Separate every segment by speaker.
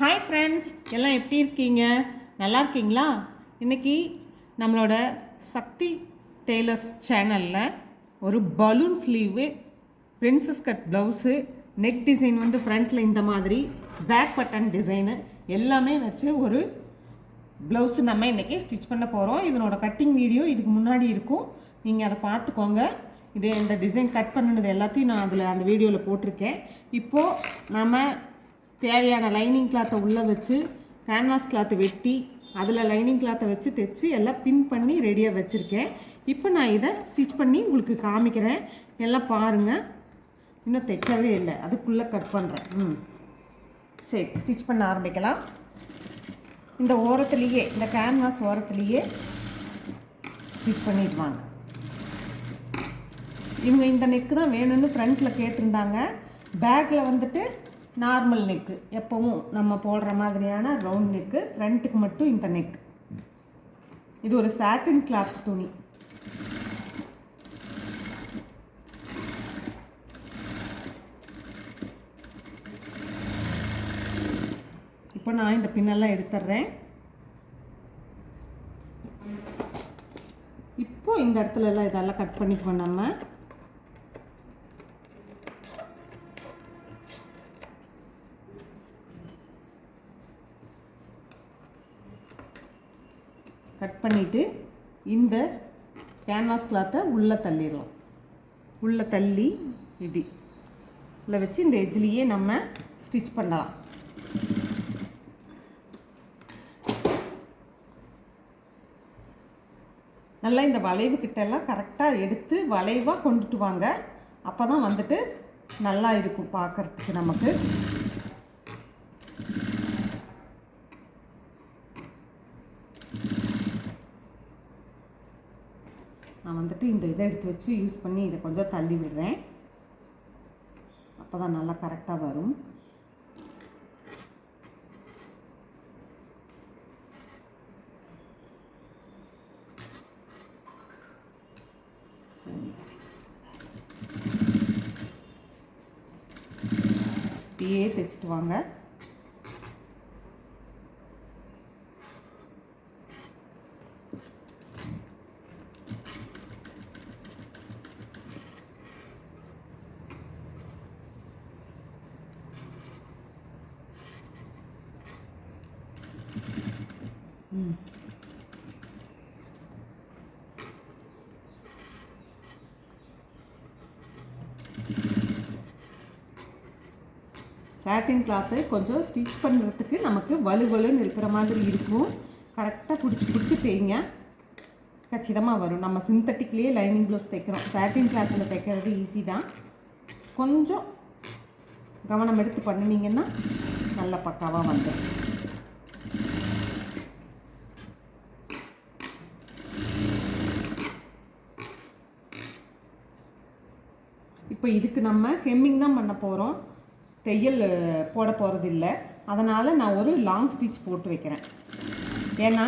Speaker 1: hi friends எல்லாம் எப்படி இருக்கீங்க நல்லா இருக்கீங்களா இன்றைக்கி நம்மளோட சக்தி டெய்லர்ஸ் சேனலில் ஒரு balloon sleeve princess cut blouse neck design வந்து ஃப்ரண்ட்டில் இந்த மாதிரி பேக் பட்டன் டிசைனு எல்லாமே வச்சு ஒரு ப்ளவுஸு நம்ம இன்றைக்கி ஸ்டிச் பண்ண போகிறோம் இதனோட கட்டிங் வீடியோ இதுக்கு முன்னாடி இருக்கும் நீங்கள் அதை பார்த்துக்கோங்க இது இந்த டிசைன் கட் பண்ணினது எல்லாத்தையும் நான் அதில் அந்த வீடியோவில் போட்டிருக்கேன் இப்போது நம்ம தேவையான லைனிங் கிளாத்தை உள்ளே வச்சு கேன்வாஸ் கிளாத்தை வெட்டி அதில் லைனிங் கிளாத்தை வச்சு தைச்சி எல்லாம் பின் பண்ணி ரெடியாக வச்சுருக்கேன் இப்போ நான் இதை ஸ்டிச் பண்ணி உங்களுக்கு காமிக்கிறேன் எல்லாம் பாருங்கள் இன்னும் தைக்கவே இல்லை அதுக்குள்ளே கட் பண்ணுறேன் ம் சரி ஸ்டிச் பண்ண ஆரம்பிக்கலாம் இந்த ஓரத்துலேயே இந்த கேன்வாஸ் ஓரத்துலேயே ஸ்டிச் பண்ணிடுவாங்க இவங்க இந்த நெக்கு தான் வேணும்னு ஃப்ரண்ட்டில் கேட்டிருந்தாங்க பேக்கில் வந்துட்டு நார்மல் நெக்கு எப்போவும் நம்ம போடுற மாதிரியான ரவுண்ட் நெக்கு ஃப்ரண்ட்டுக்கு மட்டும் இந்த நெக் இது ஒரு சாட்டின் கிளாத் துணி இப்போ நான் இந்த பின்னெல்லாம் எடுத்துட்றேன் இப்போ இந்த இடத்துல எல்லாம் இதெல்லாம் கட் பண்ணிக்குவோம் நம்ம பண்ணிவிட்டு இந்த கேன்வாஸ் கிளாத்தை உள்ளே தள்ளிடலாம் உள்ளே தள்ளி இப்படி உள்ளே வச்சு இந்த எஜ்லியே நம்ம ஸ்டிச் பண்ணலாம் நல்லா இந்த வளைவு கிட்டெல்லாம் கரெக்டாக எடுத்து வளைவாக கொண்டுட்டு வாங்க அப்போ தான் வந்துட்டு நல்லா இருக்கும் பார்க்குறதுக்கு நமக்கு போட்டு இந்த இதை எடுத்து வச்சு யூஸ் பண்ணி இதை கொஞ்சம் தள்ளி விடுறேன் அப்போ தான் நல்லா கரெக்டாக வரும் இப்படியே தைச்சிட்டு வாங்க சாட்டின் கிளாத்து கொஞ்சம் ஸ்டிச் பண்ணுறதுக்கு நமக்கு வலுவலுன்னு இருக்கிற மாதிரி இருக்கும் கரெக்டாக பிடிச்சி பிடிச்சி செய்யுங்க கச்சிதமாக வரும் நம்ம சிந்தட்டிக்லேயே லைனிங் ப்ளவுஸ் தைக்கிறோம் சாட்டின் கிளாத்தில் தைக்கிறது ஈஸி தான் கொஞ்சம் கவனம் எடுத்து பண்ணினீங்கன்னா நல்ல பக்காவாக வந்துடும் இப்போ இதுக்கு நம்ம ஹெம்மிங் தான் பண்ண போகிறோம் தையல் போட போகிறதில்ல அதனால் நான் ஒரு லாங் ஸ்டிச் போட்டு வைக்கிறேன் ஏன்னா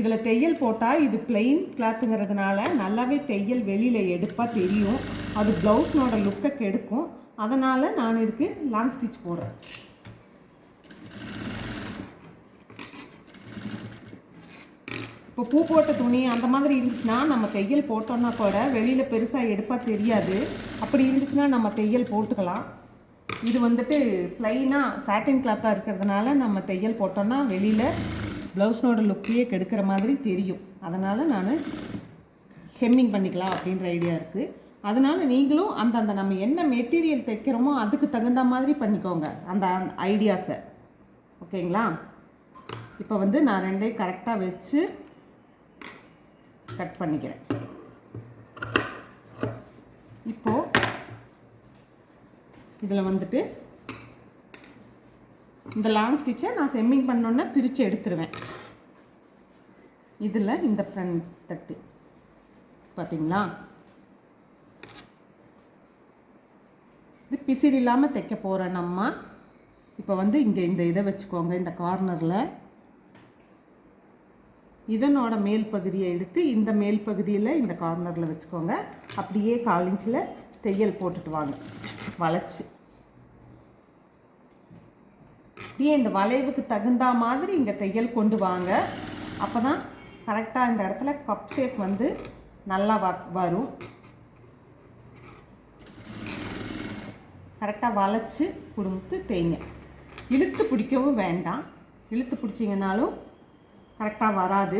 Speaker 1: இதில் தையல் போட்டால் இது பிளெயின் கிளாத்துங்கிறதுனால நல்லாவே தையல் வெளியில் எடுப்பாக தெரியும் அது ப்ளவுஸ்னோட லுக்கை கெடுக்கும் அதனால் நான் இதுக்கு லாங் ஸ்டிச் போடுறேன் இப்போ பூ போட்ட துணி அந்த மாதிரி இருந்துச்சுன்னா நம்ம தையல் போட்டோன்னா கூட வெளியில் பெருசாக எடுப்பாக தெரியாது அப்படி இருந்துச்சுன்னா நம்ம தையல் போட்டுக்கலாம் இது வந்துட்டு ப்ளைனாக சாட்டின் கிளாத்தாக இருக்கிறதுனால நம்ம தையல் போட்டோன்னா வெளியில் ப்ளவுஸ்னோட லுக்கையே கெடுக்கிற மாதிரி தெரியும் அதனால் நான் ஹெம்மிங் பண்ணிக்கலாம் அப்படின்ற ஐடியா இருக்குது அதனால் நீங்களும் அந்தந்த நம்ம என்ன மெட்டீரியல் தைக்கிறோமோ அதுக்கு தகுந்த மாதிரி பண்ணிக்கோங்க அந்த ஐடியாஸை ஓகேங்களா இப்போ வந்து நான் ரெண்டையும் கரெக்டாக வச்சு கட் பண்ணிக்கிறேன் இப்போது இதில் வந்துட்டு இந்த லாங் ஸ்டிச்சை நான் ஹெம்மிங் பண்ணோன்னே பிரித்து எடுத்துருவேன் இதில் இந்த ஃப்ரண்ட் தட்டு பார்த்தீங்களா இது பிசிறு இல்லாமல் தைக்க போகிறேன் நம்ம இப்போ வந்து இங்கே இந்த இதை வச்சுக்கோங்க இந்த கார்னரில் இதனோட மேல் பகுதியை எடுத்து இந்த மேல் பகுதியில் இந்த கார்னரில் வச்சுக்கோங்க அப்படியே காலிஞ்சில் தையல் போட்டுட்டு வாங்க வளைச்சி அப்படியே இந்த வளைவுக்கு தகுந்த மாதிரி இங்கே தையல் கொண்டு வாங்க அப்போ தான் கரெக்டாக இந்த இடத்துல கப் ஷேப் வந்து நல்லா வ வரும் கரெக்டாக வளைச்சி குடும்பத்து தேய்ங்க இழுத்து பிடிக்கவும் வேண்டாம் இழுத்து பிடிச்சிங்கனாலும் கரெக்டாக வராது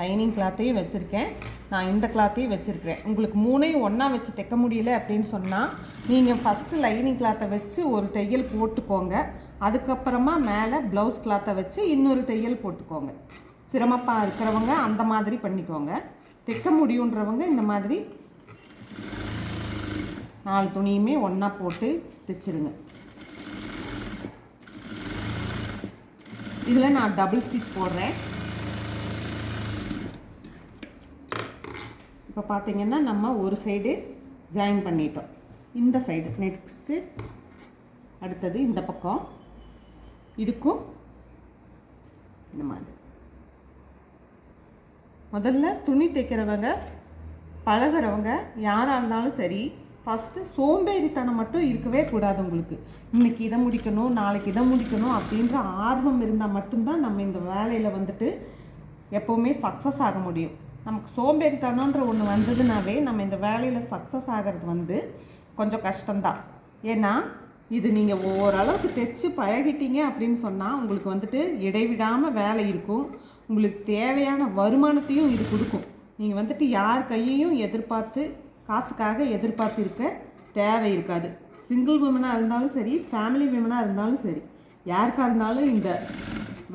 Speaker 1: லைனிங் கிளாத்தையும் வச்சுருக்கேன் நான் இந்த கிளாத்தையும் வச்சுருக்கிறேன் உங்களுக்கு மூணையும் ஒன்றா வச்சு தைக்க முடியல அப்படின்னு சொன்னால் நீங்கள் ஃபஸ்ட்டு லைனிங் கிளாத்தை வச்சு ஒரு தையல் போட்டுக்கோங்க அதுக்கப்புறமா மேலே ப்ளவுஸ் கிளாத்தை வச்சு இன்னொரு தையல் போட்டுக்கோங்க சிரமப்பாக இருக்கிறவங்க அந்த மாதிரி பண்ணிக்கோங்க தைக்க முடியுன்றவங்க இந்த மாதிரி நாலு துணியுமே ஒன்றா போட்டு தைச்சிருங்க இதில் நான் டபுள் ஸ்டிச் போடுறேன் இப்போ பார்த்திங்கன்னா நம்ம ஒரு சைடு ஜாயின் பண்ணிட்டோம் இந்த சைடு நெக்ஸ்ட்டு அடுத்தது இந்த பக்கம் இதுக்கும் இந்த மாதிரி முதல்ல துணி தைக்கிறவங்க பழகிறவங்க யாராக இருந்தாலும் சரி ஃபஸ்ட்டு சோம்பேறித்தனம் மட்டும் இருக்கவே கூடாது உங்களுக்கு இன்றைக்கி இதை முடிக்கணும் நாளைக்கு இதை முடிக்கணும் அப்படின்ற ஆர்வம் இருந்தால் மட்டும்தான் நம்ம இந்த வேலையில் வந்துட்டு எப்போவுமே சக்ஸஸ் ஆக முடியும் நமக்கு சோம்பேறித்தனன்ற ஒன்று வந்ததுனாவே நம்ம இந்த வேலையில் சக்ஸஸ் ஆகிறது வந்து கொஞ்சம் கஷ்டம்தான் ஏன்னா இது நீங்கள் ஓரளவுக்கு தைச்சு பழகிட்டீங்க அப்படின்னு சொன்னால் உங்களுக்கு வந்துட்டு இடைவிடாமல் வேலை இருக்கும் உங்களுக்கு தேவையான வருமானத்தையும் இது கொடுக்கும் நீங்கள் வந்துட்டு யார் கையையும் எதிர்பார்த்து காசுக்காக எதிர்பார்த்திருக்க தேவை இருக்காது சிங்கிள் விமனாக இருந்தாலும் சரி ஃபேமிலி விமனாக இருந்தாலும் சரி யாருக்காக இருந்தாலும் இந்த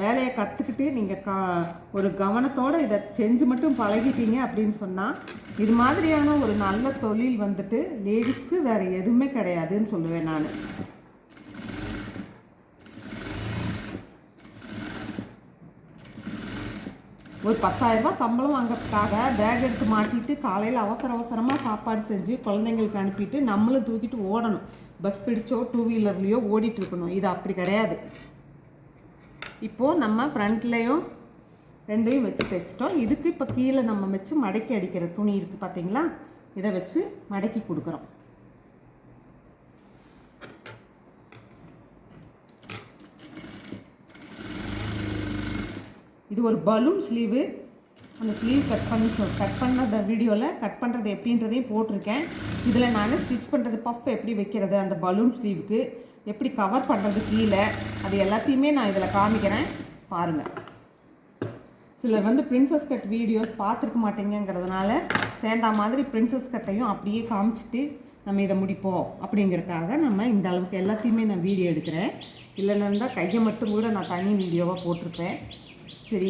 Speaker 1: வேலையை கற்றுக்கிட்டு நீங்கள் கா ஒரு கவனத்தோடு இதை செஞ்சு மட்டும் பழகிட்டீங்க அப்படின்னு சொன்னால் இது மாதிரியான ஒரு நல்ல தொழில் வந்துட்டு லேடிஸ்க்கு வேறு எதுவுமே கிடையாதுன்னு சொல்லுவேன் நான் ஒரு பத்தாயிரரூபா சம்பளம் வாங்கிறதுக்காக பேக் எடுத்து மாட்டிட்டு காலையில் அவசர அவசரமாக சாப்பாடு செஞ்சு குழந்தைங்களுக்கு அனுப்பிட்டு நம்மளும் தூக்கிட்டு ஓடணும் பஸ் பிடிச்சோ டூ வீலர்லேயோ ஓடிட்டு இருக்கணும் இது அப்படி கிடையாது இப்போது நம்ம ஃப்ரண்ட்லேயும் ரெண்டையும் வச்சு தைச்சிட்டோம் இதுக்கு இப்போ கீழே நம்ம வச்சு மடக்கி அடிக்கிற துணி இருக்குது பார்த்தீங்களா இதை வச்சு மடக்கி கொடுக்குறோம் இது ஒரு பலூன் ஸ்லீவு அந்த ஸ்லீவ் கட் பண்ணி கட் பண்ண வீடியோவில் கட் பண்ணுறது எப்படின்றதையும் போட்டிருக்கேன் இதில் நான் ஸ்டிச் பண்ணுறது பஃப் எப்படி வைக்கிறது அந்த பலூன் ஸ்லீவுக்கு எப்படி கவர் பண்ணுறது கீழே அது எல்லாத்தையுமே நான் இதில் காமிக்கிறேன் பாருங்கள் சிலர் வந்து பிரின்சஸ் கட் வீடியோஸ் பார்த்துருக்க மாட்டேங்கிறதுனால சேண்டா மாதிரி பிரின்சஸ் கட்டையும் அப்படியே காமிச்சிட்டு நம்ம இதை முடிப்போம் அப்படிங்கிறதுக்காக நம்ம இந்த அளவுக்கு எல்லாத்தையுமே நான் வீடியோ எடுக்கிறேன் இல்லைன்னா கையை மட்டும் கூட நான் தனி வீடியோவாக போட்டிருப்பேன் சரி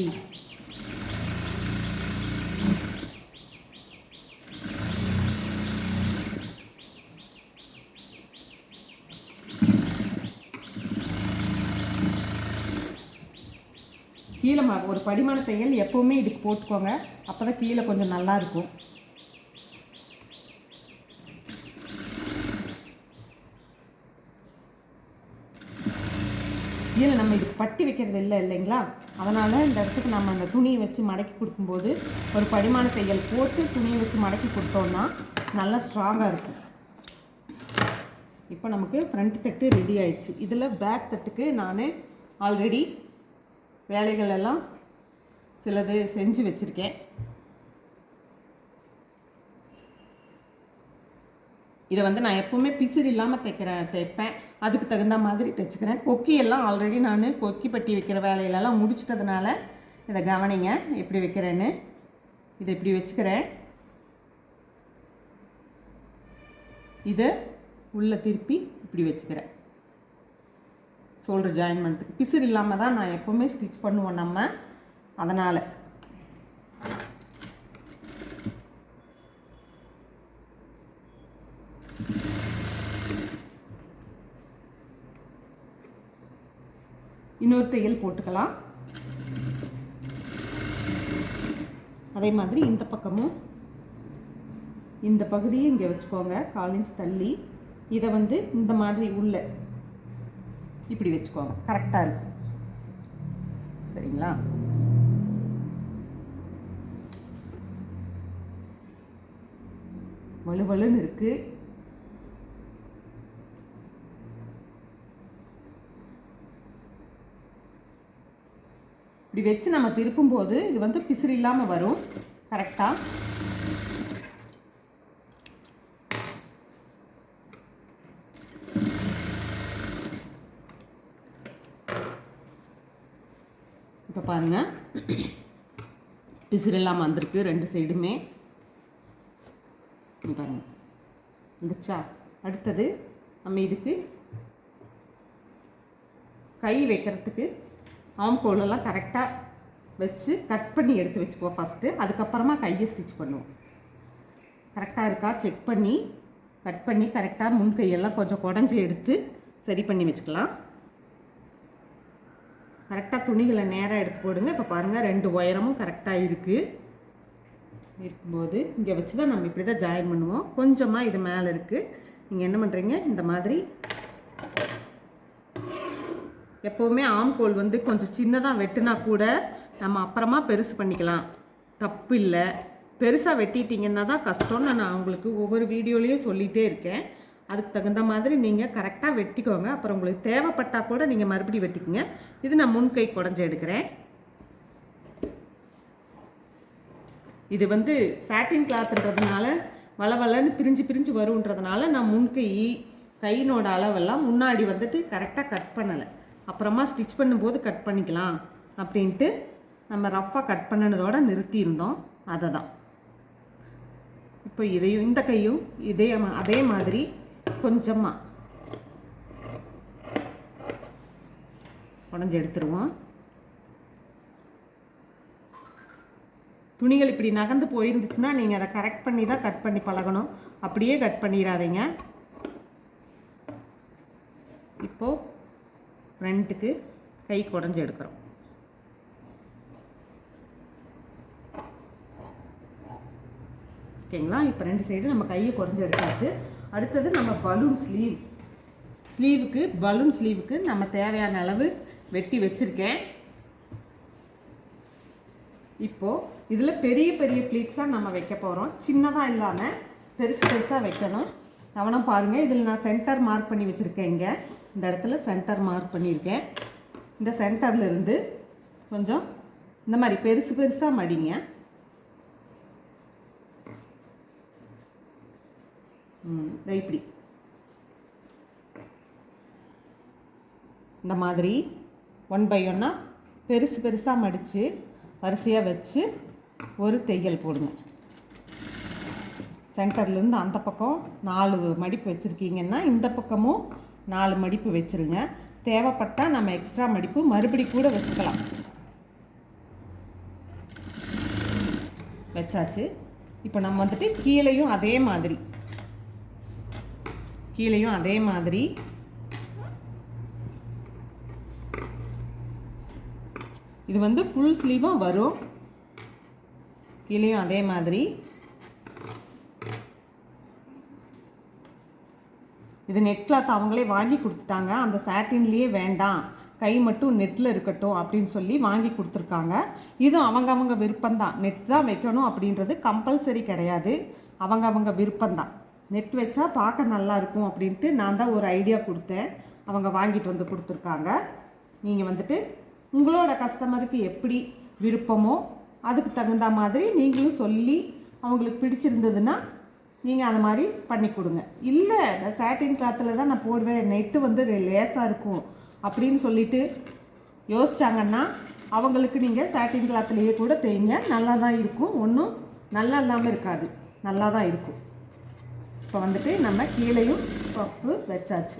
Speaker 1: கீழே ஒரு படிமான தையல் எப்போவுமே இதுக்கு போட்டுக்கோங்க அப்போ தான் கீழே கொஞ்சம் நல்லாயிருக்கும் இதில் நம்ம இதுக்கு பட்டி வைக்கிறது இல்லை இல்லைங்களா அதனால் இந்த இடத்துக்கு நம்ம அந்த துணியை வச்சு மடக்கி கொடுக்கும்போது ஒரு படிமான தையல் போட்டு துணியை வச்சு மடக்கி கொடுத்தோம்னா நல்லா ஸ்ட்ராங்காக இருக்கும் இப்போ நமக்கு ஃப்ரண்ட் தட்டு ரெடி ஆயிடுச்சு இதில் பேக் தட்டுக்கு நான் ஆல்ரெடி வேலைகள் எல்லாம் சிலது செஞ்சு வச்சுருக்கேன் இதை வந்து நான் எப்போவுமே பிசிறு இல்லாமல் தைக்கிறேன் தைப்பேன் அதுக்கு தகுந்த மாதிரி தைச்சிக்கிறேன் கொக்கியெல்லாம் ஆல்ரெடி நான் கொக்கி பட்டி வைக்கிற வேலையிலலாம் முடிச்சிட்டதுனால இதை கவனிங்க எப்படி வைக்கிறேன்னு இதை இப்படி வச்சுக்கிறேன் இதை உள்ளே திருப்பி இப்படி வச்சுக்கிறேன் ஷோல்டர் ஜாயின் பண்ணுறதுக்கு பிசிறு இல்லாமல் தான் நான் எப்போவுமே ஸ்டிச் பண்ணுவோம் நம்ம அதனால் இன்னொரு தையல் போட்டுக்கலாம் அதே மாதிரி இந்த பக்கமும் இந்த பகுதியும் இங்கே வச்சுக்கோங்க கால் இன்ச் தள்ளி இதை வந்து இந்த மாதிரி உள்ள இப்படி வச்சுக்கோங்க கரெக்டாக இருக்கும் சரிங்களா வலுவலுன்னு இருக்குது இப்படி வச்சு நம்ம திருப்பும்போது இது வந்து பிசிறு இல்லாமல் வரும் கரெக்டாக இப்போ பாருங்கள் பிசிறு இல்லாமல் வந்திருக்கு ரெண்டு சைடுமே பாருங்கள் வந்துச்சா அடுத்தது நம்ம இதுக்கு கை வைக்கிறதுக்கு ஆம்கோலெல்லாம் கோலெல்லாம் கரெக்டாக வச்சு கட் பண்ணி எடுத்து வச்சுக்குவோம் ஃபஸ்ட்டு அதுக்கப்புறமா கையை ஸ்டிச் பண்ணுவோம் கரெக்டாக இருக்கா செக் பண்ணி கட் பண்ணி கரெக்டாக முன் கையெல்லாம் கொஞ்சம் குடஞ்சி எடுத்து சரி பண்ணி வச்சுக்கலாம் கரெக்டாக துணிகளை நேராக எடுத்து போடுங்க இப்போ பாருங்கள் ரெண்டு ஒயரமும் கரெக்டாக இருக்குது இருக்கும்போது இங்கே வச்சு தான் நம்ம இப்படி தான் ஜாயின் பண்ணுவோம் கொஞ்சமாக இது மேலே இருக்குது நீங்கள் என்ன பண்ணுறீங்க இந்த மாதிரி எப்போவுமே ஆம்கோல் வந்து கொஞ்சம் சின்னதாக வெட்டினா கூட நம்ம அப்புறமா பெருசு பண்ணிக்கலாம் தப்பு இல்லை பெருசாக வெட்டிட்டிங்கன்னா தான் கஷ்டம்னு நான் உங்களுக்கு ஒவ்வொரு வீடியோலேயும் சொல்லிகிட்டே இருக்கேன் அதுக்கு தகுந்த மாதிரி நீங்கள் கரெக்டாக வெட்டிக்கோங்க அப்புறம் உங்களுக்கு தேவைப்பட்டால் கூட நீங்கள் மறுபடியும் வெட்டிக்கோங்க இது நான் முன்கை குடஞ்சி எடுக்கிறேன் இது வந்து சாட்டின் வள வளவலன்னு பிரிஞ்சு பிரிஞ்சு வருன்றதுனால நான் முன்கை கையினோட அளவெல்லாம் முன்னாடி வந்துட்டு கரெக்டாக கட் பண்ணலை அப்புறமா ஸ்டிச் பண்ணும்போது கட் பண்ணிக்கலாம் அப்படின்ட்டு நம்ம ரஃப்பாக கட் பண்ணினதோட நிறுத்தியிருந்தோம் அதை தான் இப்போ இதையும் இந்த கையும் இதே அதே மாதிரி கொஞ்சமாக உடஞ்சி எடுத்துருவோம் துணிகள் இப்படி நகர்ந்து போயிருந்துச்சுன்னா நீங்கள் அதை கரெக்ட் பண்ணி தான் கட் பண்ணி பழகணும் அப்படியே கட் பண்ணிடாதீங்க இப்போது ஃப்ரண்ட்டுக்கு கை குடஞ்சி எடுக்கிறோம் ஓகேங்களா இப்போ ரெண்டு சைடு நம்ம கையை குறைஞ்சி எடுத்தாச்சு அடுத்தது நம்ம பலூன் ஸ்லீவ் ஸ்லீவுக்கு பலூன் ஸ்லீவுக்கு நம்ம தேவையான அளவு வெட்டி வச்சுருக்கேன் இப்போது இதில் பெரிய பெரிய ஃப்ளீட்ஸாக நம்ம வைக்க போகிறோம் சின்னதாக இல்லாமல் பெருசு பெருசாக வைக்கணும் கவனம் பாருங்கள் இதில் நான் சென்டர் மார்க் பண்ணி வச்சுருக்கேன் இங்கே இந்த இடத்துல சென்டர் மார்க் பண்ணியிருக்கேன் இந்த சென்டர்லேருந்து கொஞ்சம் இந்த மாதிரி பெருசு பெருசாக மடிங்க இப்படி இந்த மாதிரி ஒன் பை ஒன்னாக பெருசு பெருசாக மடித்து வரிசையாக வச்சு ஒரு தையல் போடுங்க சென்டர்லேருந்து அந்த பக்கம் நாலு மடிப்பு வச்சுருக்கீங்கன்னா இந்த பக்கமும் நாலு மடிப்பு வச்சுருங்க தேவைப்பட்டால் நம்ம எக்ஸ்ட்ரா மடிப்பு மறுபடி கூட வச்சுக்கலாம் வச்சாச்சு இப்போ நம்ம வந்துட்டு கீழேயும் அதே மாதிரி கீழேயும் அதே மாதிரி இது வந்து ஃபுல் ஸ்லீவாக வரும் கீழேயும் அதே மாதிரி இது நெட் கிளாத் அவங்களே வாங்கி கொடுத்துட்டாங்க அந்த சாட்டின்லேயே வேண்டாம் கை மட்டும் நெட்டில் இருக்கட்டும் அப்படின்னு சொல்லி வாங்கி கொடுத்துருக்காங்க இதுவும் அவங்க அவங்க விருப்பம்தான் நெட் தான் வைக்கணும் அப்படின்றது கம்பல்சரி கிடையாது அவங்க அவங்க விருப்பம்தான் நெட் வச்சா பார்க்க நல்லாயிருக்கும் அப்படின்ட்டு நான் தான் ஒரு ஐடியா கொடுத்தேன் அவங்க வாங்கிட்டு வந்து கொடுத்துருக்காங்க நீங்கள் வந்துட்டு உங்களோட கஸ்டமருக்கு எப்படி விருப்பமோ அதுக்கு தகுந்த மாதிரி நீங்களும் சொல்லி அவங்களுக்கு பிடிச்சிருந்ததுன்னா நீங்கள் அந்த மாதிரி பண்ணி கொடுங்க இல்லை இந்த சாட்டின் கிளாத்தில் தான் நான் போடுவேன் நெட்டு வந்து லேசாக இருக்கும் அப்படின்னு சொல்லிட்டு யோசிச்சாங்கன்னா அவங்களுக்கு நீங்கள் சாட்டின் கிளாத்துலேயே கூட தேய்ங்க நல்லா தான் இருக்கும் ஒன்றும் நல்லா இல்லாமல் இருக்காது நல்லா தான் இருக்கும் இப்போ வந்துட்டு நம்ம கீழேயும் பஃப்பு வச்சாச்சு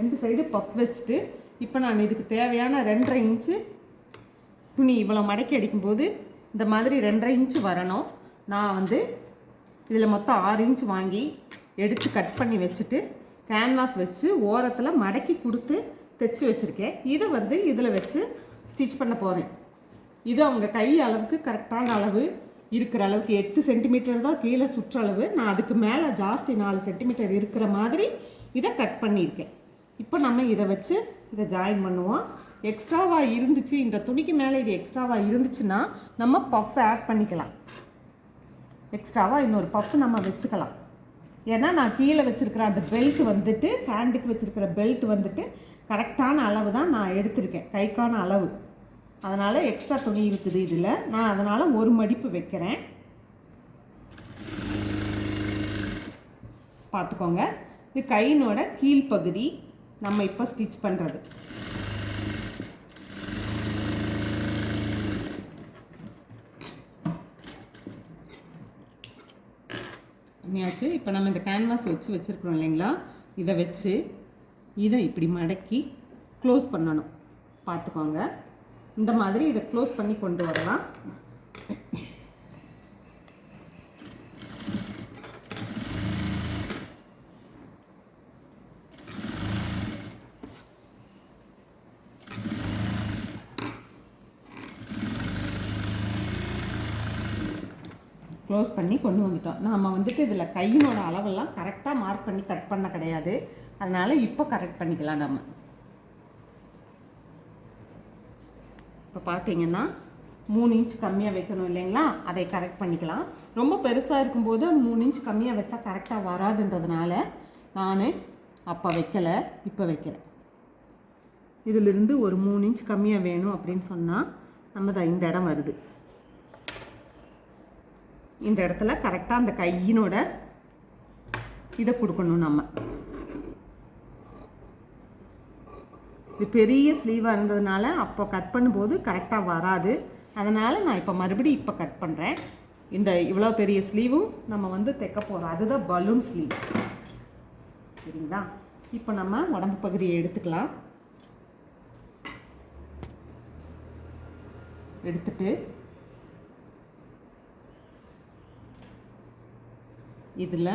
Speaker 1: ரெண்டு சைடு பஃப் வச்சுட்டு இப்போ நான் இதுக்கு தேவையான ரெண்டரை இன்ச்சு துணி இவ்வளோ மடக்கி அடிக்கும்போது இந்த மாதிரி ரெண்டரை இன்ச்சு வரணும் நான் வந்து இதில் மொத்தம் ஆறு இன்ச் வாங்கி எடுத்து கட் பண்ணி வச்சுட்டு கேன்வாஸ் வச்சு ஓரத்தில் மடக்கி கொடுத்து தைச்சி வச்சுருக்கேன் இதை வந்து இதில் வச்சு ஸ்டிச் பண்ண போகிறேன் இது அவங்க கை அளவுக்கு கரெக்டான அளவு இருக்கிற அளவுக்கு எட்டு சென்டிமீட்டர் தான் கீழே சுற்றளவு நான் அதுக்கு மேலே ஜாஸ்தி நாலு சென்டிமீட்டர் இருக்கிற மாதிரி இதை கட் பண்ணியிருக்கேன் இப்போ நம்ம இதை வச்சு இதை ஜாயின் பண்ணுவோம் எக்ஸ்ட்ராவாக இருந்துச்சு இந்த துணிக்கு மேலே இது எக்ஸ்ட்ராவாக இருந்துச்சுன்னா நம்ம பஃப் ஆட் பண்ணிக்கலாம் எக்ஸ்ட்ராவாக இன்னொரு பப்பு நம்ம வச்சுக்கலாம் ஏன்னா நான் கீழே வச்சுருக்கிற அந்த பெல்ட் வந்துட்டு ஹேண்டுக்கு வச்சுருக்கிற பெல்ட் வந்துட்டு கரெக்டான அளவு தான் நான் எடுத்திருக்கேன் கைக்கான அளவு அதனால் எக்ஸ்ட்ரா துணி இருக்குது இதில் நான் அதனால் ஒரு மடிப்பு வைக்கிறேன் பார்த்துக்கோங்க இது கையினோட கீழ்ப்பகுதி நம்ம இப்போ ஸ்டிச் பண்ணுறது பண்ணியாச்சு இப்போ நம்ம இந்த கேன்வாஸ் வச்சு வச்சுருக்குறோம் இல்லைங்களா இதை வச்சு இதை இப்படி மடக்கி க்ளோஸ் பண்ணணும் பார்த்துக்கோங்க இந்த மாதிரி இதை க்ளோஸ் பண்ணி கொண்டு வரலாம் க்ளோஸ் பண்ணி கொண்டு வந்துட்டோம் நாம் வந்துட்டு இதில் கையினோட அளவெல்லாம் கரெக்டாக மார்க் பண்ணி கட் பண்ண கிடையாது அதனால் இப்போ கரெக்ட் பண்ணிக்கலாம் நம்ம இப்போ பார்த்தீங்கன்னா மூணு இன்ச் கம்மியாக வைக்கணும் இல்லைங்களா அதை கரெக்ட் பண்ணிக்கலாம் ரொம்ப பெருசாக இருக்கும்போது மூணு இன்ச் கம்மியாக வச்சா கரெக்டாக வராதுன்றதுனால நான் அப்போ வைக்கலை இப்போ வைக்கிறேன் இதிலிருந்து ஒரு மூணு இன்ச் கம்மியாக வேணும் அப்படின்னு சொன்னால் நம்ம இந்த இடம் வருது இந்த இடத்துல கரெக்டாக அந்த கையினோட இதை கொடுக்கணும் நம்ம இது பெரிய ஸ்லீவாக இருந்ததுனால அப்போ கட் பண்ணும்போது கரெக்டாக வராது அதனால் நான் இப்போ மறுபடியும் இப்போ கட் பண்ணுறேன் இந்த இவ்வளோ பெரிய ஸ்லீவும் நம்ம வந்து தைக்க போகிறோம் அதுதான் பலூன் ஸ்லீவ் சரிங்களா இப்போ நம்ம உடம்பு பகுதியை எடுத்துக்கலாம் எடுத்துட்டு இதில்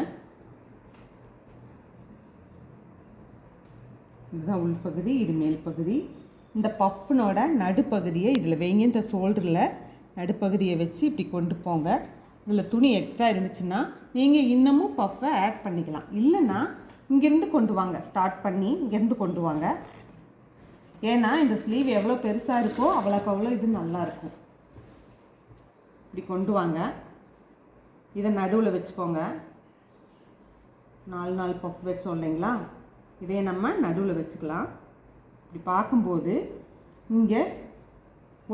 Speaker 1: இதுதான் உள்பகுதி இது மேல் பகுதி இந்த பஃப்னோட நடுப்பகுதியை இதில் வைங்க இந்த ஷோல்டரில் நடுப்பகுதியை வச்சு இப்படி கொண்டு போங்க இதில் துணி எக்ஸ்ட்ரா இருந்துச்சுன்னா நீங்கள் இன்னமும் பஃப்பை ஆட் பண்ணிக்கலாம் இல்லைன்னா இங்கேருந்து கொண்டு வாங்க ஸ்டார்ட் பண்ணி இங்கேருந்து கொண்டு வாங்க ஏன்னா இந்த ஸ்லீவ் எவ்வளோ பெருசாக இருக்கோ அவ்வளோக்கு அவ்வளோ இது நல்லாயிருக்கும் இப்படி கொண்டு வாங்க இதை நடுவில் வச்சுக்கோங்க நாலு நாலு பஃப் வச்சோம் இல்லைங்களா இதே நம்ம நடுவில் வச்சுக்கலாம் இப்படி பார்க்கும்போது இங்கே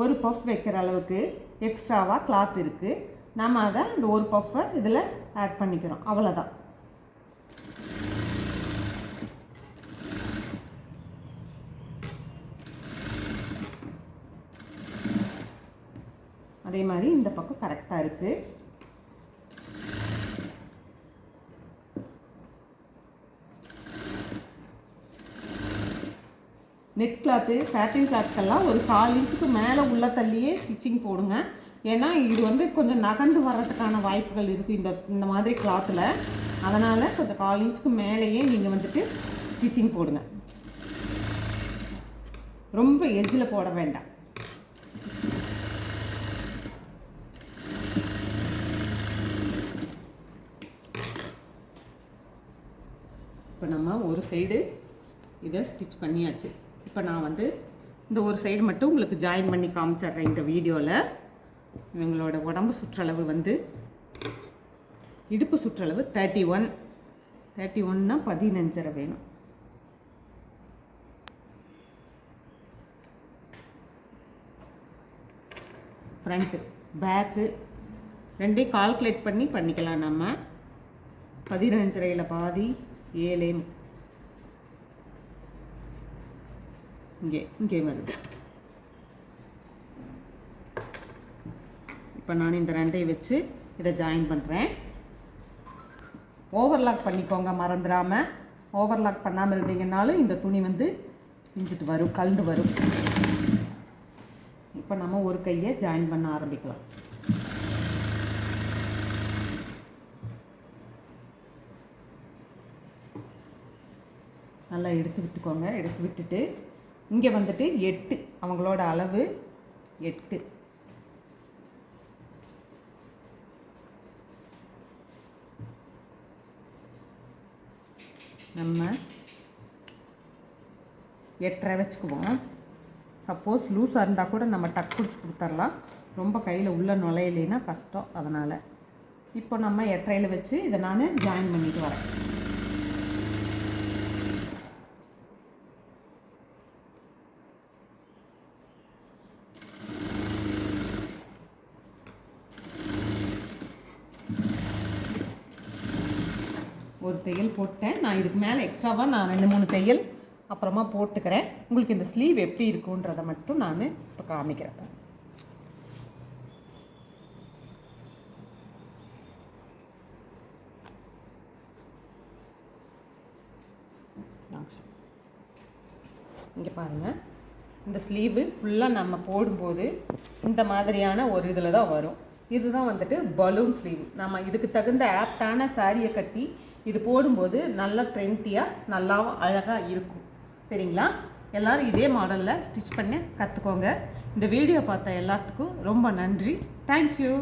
Speaker 1: ஒரு பஃப் வைக்கிற அளவுக்கு எக்ஸ்ட்ராவாக கிளாத் இருக்குது நம்ம அதை இந்த ஒரு பஃப்பை இதில் ஆட் பண்ணிக்கிறோம் அவ்வளோதான் அதே மாதிரி இந்த பக்கம் கரெக்டாக இருக்குது நெட் கிளாத்து சாட்டின் கிளாத்துக்கெல்லாம் ஒரு கால் இன்ச்சுக்கு மேலே உள்ள தள்ளியே ஸ்டிச்சிங் போடுங்க ஏன்னா இது வந்து கொஞ்சம் நகர்ந்து வர்றதுக்கான வாய்ப்புகள் இருக்குது இந்த இந்த மாதிரி கிளாத்தில் அதனால் கொஞ்சம் கால் இன்ச்சுக்கு மேலேயே நீங்கள் வந்துட்டு ஸ்டிச்சிங் போடுங்க ரொம்ப எஜ்ஜில் போட வேண்டாம் இப்போ நம்ம ஒரு சைடு இதை ஸ்டிச் பண்ணியாச்சு இப்போ நான் வந்து இந்த ஒரு சைடு மட்டும் உங்களுக்கு ஜாயின் பண்ணி காமிச்சிட்றேன் இந்த வீடியோவில் இவங்களோட உடம்பு சுற்றளவு வந்து இடுப்பு சுற்றளவு தேர்ட்டி ஒன் தேர்ட்டி ஒன்னா பதினஞ்சரை வேணும் ஃப்ரண்ட்டு பேக்கு ரெண்டையும் கால்குலேட் பண்ணி பண்ணிக்கலாம் நம்ம பதினஞ்சரையில் பாதி ஏழே இங்கே இங்கே வருது இப்போ நான் இந்த ரெண்டையும் வச்சு இதை ஜாயின் பண்ணுறேன் ஓவர்லாக் பண்ணிக்கோங்க மறந்துடாமல் ஓவர்லாக் பண்ணாமல் இருந்தீங்கன்னாலும் இந்த துணி வந்து இஞ்சிட்டு வரும் கலந்து வரும் இப்போ நம்ம ஒரு கையை ஜாயின் பண்ண ஆரம்பிக்கலாம் நல்லா எடுத்து விட்டுக்கோங்க எடுத்து விட்டுட்டு இங்கே வந்துட்டு எட்டு அவங்களோட அளவு எட்டு நம்ம எட்டரை வச்சுக்குவோம் சப்போஸ் லூஸாக இருந்தால் கூட நம்ம டக் பிடிச்சி கொடுத்துர்லாம் ரொம்ப கையில் உள்ளே நுழையிலேன்னா கஷ்டம் அதனால் இப்போ நம்ம எட்டரையில் வச்சு இதை நான் ஜாயின் பண்ணிட்டு வரேன் போட்டேன் நான் இதுக்கு மேலே எக்ஸ்ட்ராவாக நான் ரெண்டு மூணு தையல் அப்புறமா போட்டுக்கிறேன் உங்களுக்கு இந்த ஸ்லீவ் எப்படி இருக்குன்றதை மட்டும் நான் இப்போ காமிக்கிறேன் இங்கே பாருங்கள் இந்த ஸ்லீவு ஃபுல்லாக நம்ம போடும்போது இந்த மாதிரியான ஒரு இதில் தான் வரும் இதுதான் வந்துட்டு பலூன் ஸ்லீவ் நம்ம இதுக்கு தகுந்த ஆப்டான சாரியை கட்டி இது போடும்போது நல்லா ட்ரெண்டியாக நல்லாவும் அழகாக இருக்கும் சரிங்களா எல்லோரும் இதே மாடலில் ஸ்டிச் பண்ணி கற்றுக்கோங்க இந்த வீடியோ பார்த்த எல்லாத்துக்கும் ரொம்ப நன்றி தேங்க்யூ